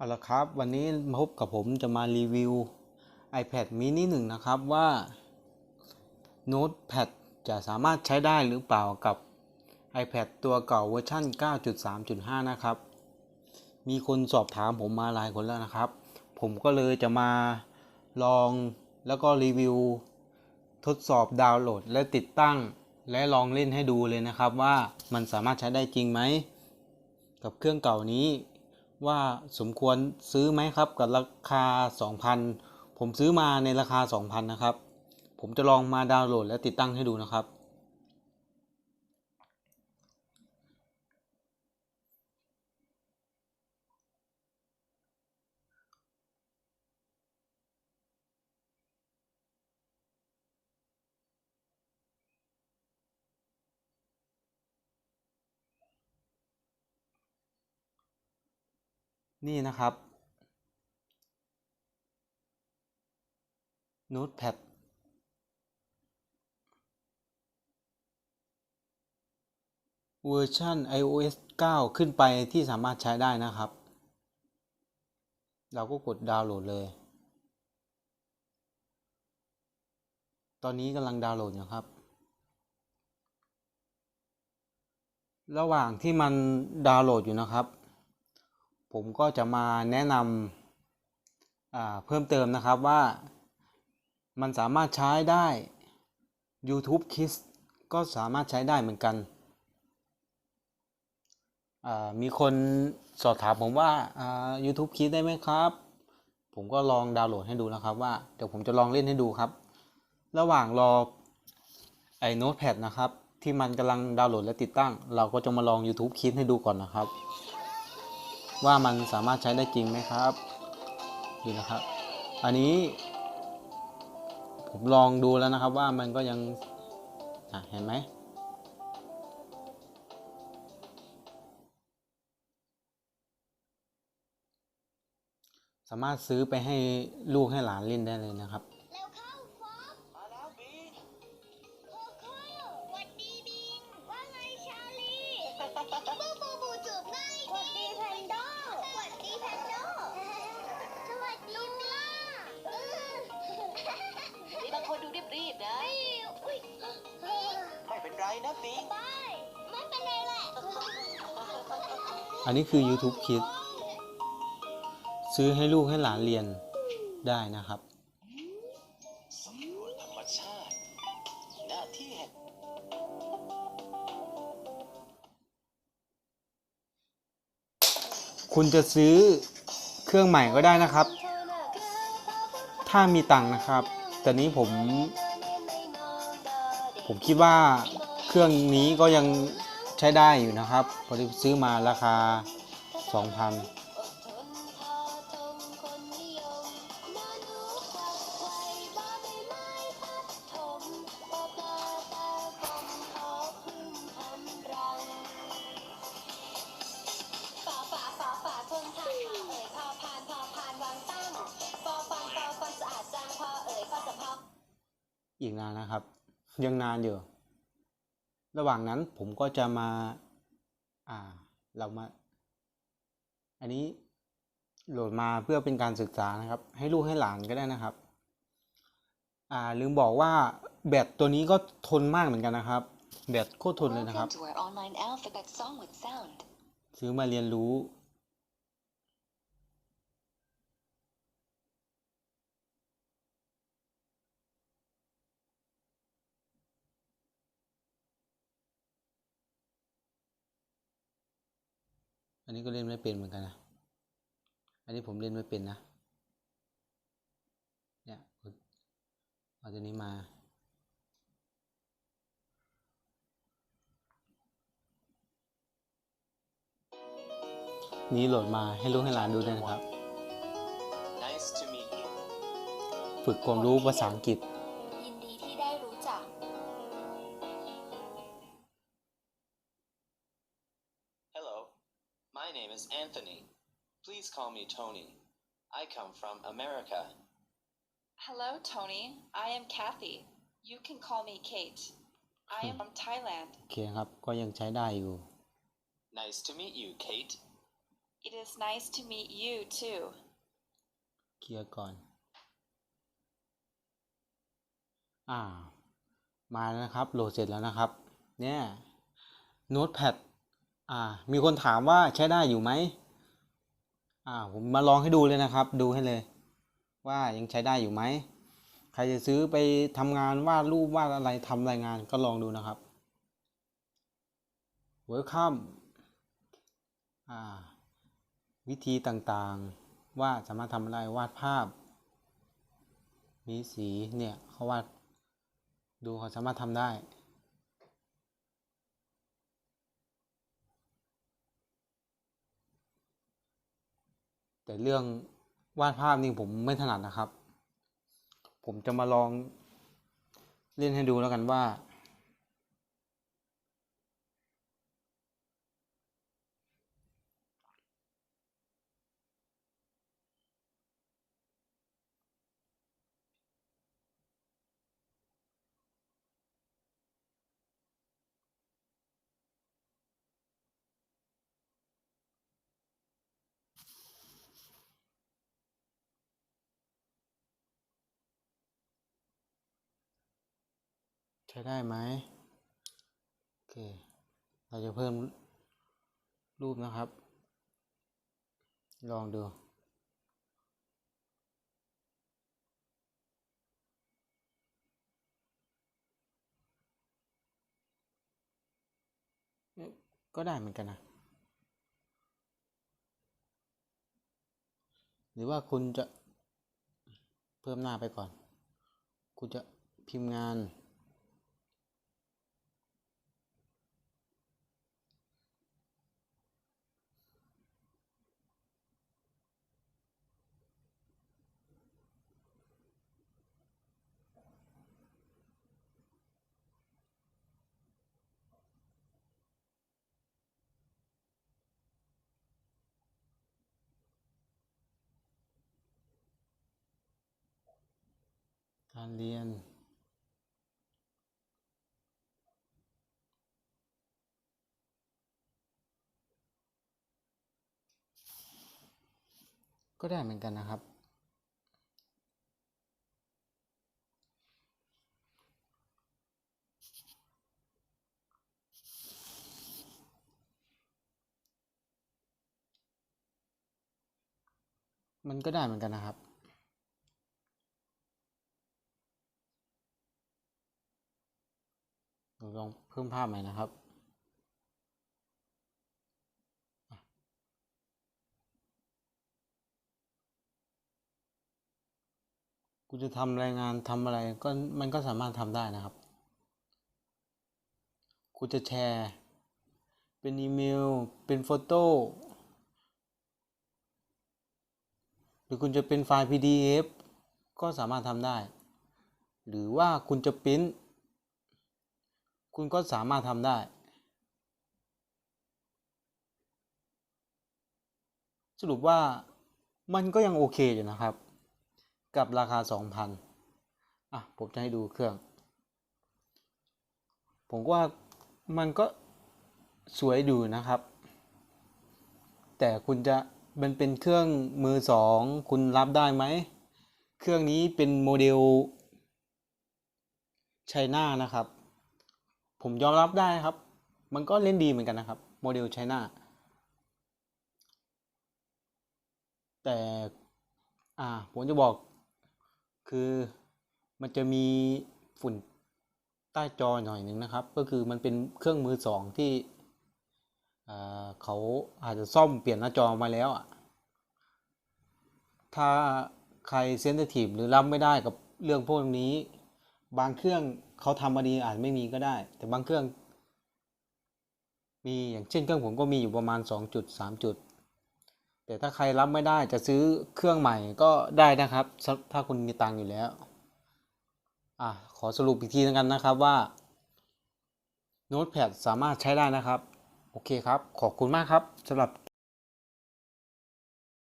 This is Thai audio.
เอาละครับ วันนี้มาพบกับผมจะมารีวิว iPad mini 1 นะครับว่า Notepad จะสามารถใช้ได้หรือเปล่ากับ iPad ตัวเก่าเวอร์ชัน9.3.5 นะครับ มีคนสอบถามผมมาหลายคนแล้วนะครับ ผมก็เลยจะมาลองแล้วก็รีวิว ทดสอบดาวน์โหลดและติดตั้ง และลองเล่นให้ดูเลยนะครับว่ามันสามารถใช้ได้จริงไหม กับเครื่องเก่านี้ ว่าสมควรซื้อไหมครับกับราคา 2,000 ผมซื้อมาในราคา 2,000 นะครับ ผมจะลองมาดาวน์โหลดและติดตั้งให้ดูนะครับ นี่นะครับ Notepad เวอร์ชัน iOS 9 ขึ้นไปที่สามารถใช้ได้นะครับ เราก็กดดาวน์โหลดเลย ตอนนี้กำลังดาวน์โหลดอยู่ครับ ระหว่างที่มันดาวน์โหลดอยู่นะครับ ผมก็จะมาแนะนำเพิ่มเติมนะครับว่ามันสามารถใช้ได้ YouTube Kids ก็สามารถใช้ได้เหมือนกัน มีคนสอบถามผมว่า YouTube Kids ได้ไหมครับ ผมก็ลองดาวน์โหลดให้ดูนะครับว่า เดี๋ยวผมจะลองเล่นให้ดูครับ ระหว่างรอไอ้ Notepad นะครับ ที่มันกำลังดาวน์โหลดและติดตั้ง เราก็จะมาลอง YouTube Kids ให้ดูก่อนนะครับ ว่ามันสามารถใช้ได้จริงไหมครับดูนะครับ อันนี้ผมลองดูแล้วนะครับว่ามันก็ยังเห็นไหมสามารถซื้อไปให้ลูกให้หลานเล่นได้เลยนะครับ บูบูบูจูบง่ายหวัดดีแพนโดหวัดดีแพนโดสวัสดีล่านี่บางคนดูรีบๆนะไม่เป็นไรนะบีนบายไม่เป็นไรแหละ อันนี้คือ YouTube Kids ซื้อให้ลูกให้หลานเรียนได้นะครับ คุณจะซื้อเครื่องใหม่ก็ได้นะครับ ถ้ามีตังค์นะครับ แต่นี้ผม ผมคิดว่าเครื่องนี้ก็ยังใช้ได้อยู่นะครับพอดีซื้อมาราคา 2,000 อีกนานนะครับ ยังนานอยู่ ระหว่างนั้นผมก็จะมา อ่า เรามา อันนี้โหลดมาเพื่อเป็นการศึกษานะครับ ให้ลูกให้หลานก็ได้นะครับ อ่า ลืมบอกว่าแบตตัวนี้ก็ทนมากเหมือนกันนะครับ แบตโคตรทนเลยนะครับ Welcome to our online alphabet song with sound ซื้อมาเรียนรู้ อันนี้ก็เล่น ไม่เป็นเหมือนกันนะ อันนี้ผมเล่นไม่เป็นนะ เนี่ยเอาตัวนี้มานี้โหลดมาให้ลูกให้หลานดูด้วยนะครับ Nice to meet you ฝึกความรู้ภาษาอังกฤษ me Tony I come from America Hello, Tony. I am Kathy. You can call me Kate. I am from Thailand. โอเคครับ ก็ยังใช้ได้อยู่ Nice to meet you Kate It is nice to meet you too. เคลียร์ก่อน อ่า มาแล้วนะครับ โหลดเสร็จแล้วนะครับ เนี่ย โน้ตแพดอ่า มีคนถามว่าใช้ได้อยู่ไหม อ่าผมมาลองให้ดูเลยนะครับ ดูให้เลย ว่ายังใช้ได้อยู่ไหมใครจะซื้อไปทำงานวาดรูปวาดอะไรทำรายงานก็ลองดูนะครับ Welcome อ่าวิธีต่างๆ ว่าสามารถทำอะไรวาดภาพ มีสีเนี่ยเขาวาดดูเขาสามารถทำได้ แต่เรื่องวาดภาพนี่ผมไม่ถนัดนะครับ ผมจะมาลองเล่นให้ดูแล้วกันว่า ใช้ได้ไหมโอเค เราจะเพิ่มรูปนะครับ ลองดูก็ได้เหมือนกันนะ หรือว่าคุณจะเพิ่มหน้าไปก่อน คุณจะพิมพ์งาน การเรียน ก็ได้เหมือนกันนะครับมันก็ได้เหมือนกันนะครับ เรา ลองเพิ่มภาพใหม่นะครับ กูจะทำรายงานทำอะไรก็มันก็สามารถทำได้นะครับ กูจะแชร์ เป็นอีเมล เป็นโฟโต้หรือคุณจะเป็นไฟล์ PDF ก็สามารถทำได้ หรือว่าคุณจะปริ้น คุณก็สามารถทำได้ สรุปว่ามันก็ยังโอเคอยู่นะครับ กับราคา 2,000อะผมจะให้ดูเครื่อง ผมว่ามันก็สวยดูนะครับ แต่คุณจะมันเป็นเครื่องมือสองคุณรับได้ไหม เครื่องนี้เป็นโมเดลไชน่านะครับ ผมยอมรับได้ครับ มันก็เล่นดีเหมือนกันนะครับ โมเดลไชน่าแต่อ่าผมจะบอกคือมันจะมีฝุ่นใต้จอหน่อยหนึ่งนะครับ ก็คือมันเป็นเครื่องมือสองที่เขาอาจจะซ่อมเปลี่ยนหน้าจอมาแล้วอะถ้าใครเซนซิทีฟหรือรับไม่ได้กับเรื่องพวกนี้ บางเครื่อง เขาทำมาดีอาจไม่มีก็ได้ แต่บางเครื่อง มีอย่างเช่นเครื่องผมก็มีอยู่ประมาณ 2 จุด 3 จุด แต่ถ้าใครรับไม่ได้จะซื้อเครื่องใหม่ก็ได้นะครับ ถ้าคุณมีตังค์อยู่แล้วอะขอสรุปอีกทีนึงกันนะครับว่า Notepad สามารถใช้ได้นะครับ โอเคครับ ขอบคุณมากครับสำหรับ